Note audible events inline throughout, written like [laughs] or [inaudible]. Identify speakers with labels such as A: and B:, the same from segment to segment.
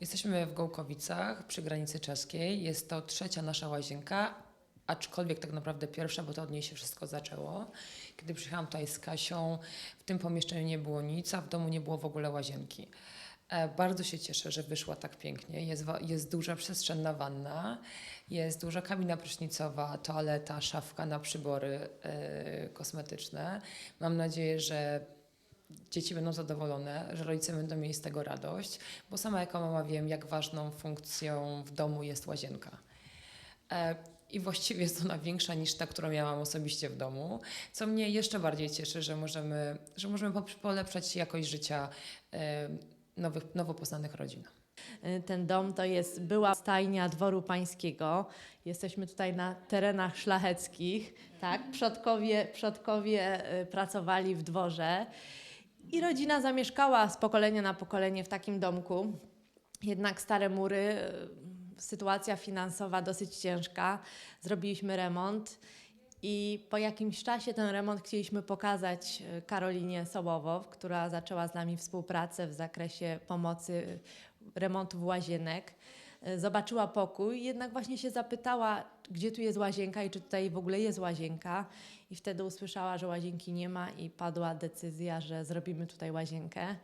A: Jesteśmy w Gołkowicach przy granicy czeskiej. Jest to trzecia nasza łazienka, aczkolwiek tak naprawdę pierwsza, bo to od niej się wszystko zaczęło. Kiedy przyjechałam tutaj z Kasią, w tym pomieszczeniu nie było nic, a w domu nie było w ogóle łazienki. E, Bardzo się cieszę, że wyszła tak pięknie. Jest, jest duża przestrzenna wanna, jest duża kabina prysznicowa, toaleta, szafka na przybory e, kosmetyczne. Mam nadzieję, że dzieci będą zadowolone, że rodzice będą mieli z tego radość, bo sama jako mama wiem, jak ważną funkcją w domu jest łazienka. E, I właściwie jest ona większa niż ta, którą miałam osobiście w domu, co mnie jeszcze bardziej cieszy, że możemy, że możemy polepszać jakość życia e, nowych, nowo poznanych rodzin.
B: Y, Ten dom to jest była stajnia dworu pańskiego. Jesteśmy tutaj na terenach szlacheckich. Tak, przodkowie, przodkowie pracowali w dworze i rodzina zamieszkała z pokolenia na pokolenie w takim domku. Jednak stare mury, y, sytuacja finansowa dosyć ciężka. Zrobiliśmy remont i po jakimś czasie ten remont chcieliśmy pokazać y, Karolinie Sołowow, która zaczęła z nami współpracę w zakresie pomocy y, remontów łazienek. Y, Zobaczyła pokój, jednak właśnie się zapytała, gdzie tu jest łazienka i czy tutaj w ogóle jest łazienka. I wtedy usłyszała, że łazienki nie ma i padła decyzja, że zrobimy tutaj łazienkę.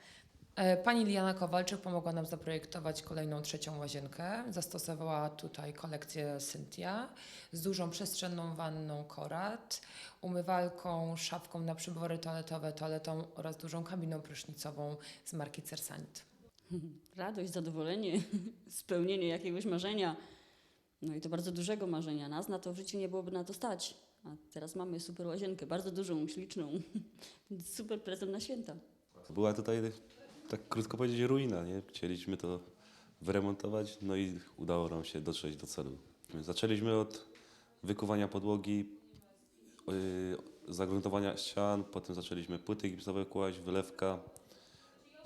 A: E, Pani Liana Kowalczyk pomogła nam zaprojektować kolejną trzecią łazienkę. Zastosowała tutaj kolekcję Cynthia z dużą przestrzenną wanną Korat, umywalką, szafką na przybory toaletowe, toaletą oraz dużą kabiną prysznicową z marki Cersanit. [laughs]
C: Radość, zadowolenie, [laughs] spełnienie jakiegoś marzenia. No i to bardzo dużego marzenia. Nas na to w życiu nie byłoby na to stać. A teraz mamy super łazienkę, bardzo dużą, śliczną. [laughs] Super prezent na święta.
D: Była tutaj, tak krótko powiedzieć, ruina. Nie? Chcieliśmy to wyremontować, no i udało nam się dotrzeć do celu. Zaczęliśmy od wykuwania podłogi, yy, zagruntowania ścian, potem zaczęliśmy płyty gipsowe kłaść, wylewka,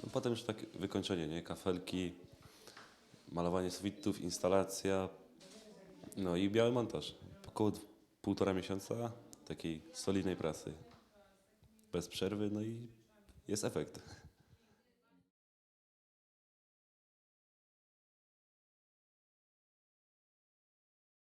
D: no potem już tak wykończenie, nie? kafelki, malowanie sufitów, instalacja, no i biały montaż. Około półtora miesiąca takiej solidnej pracy, bez przerwy, no i jest efekt.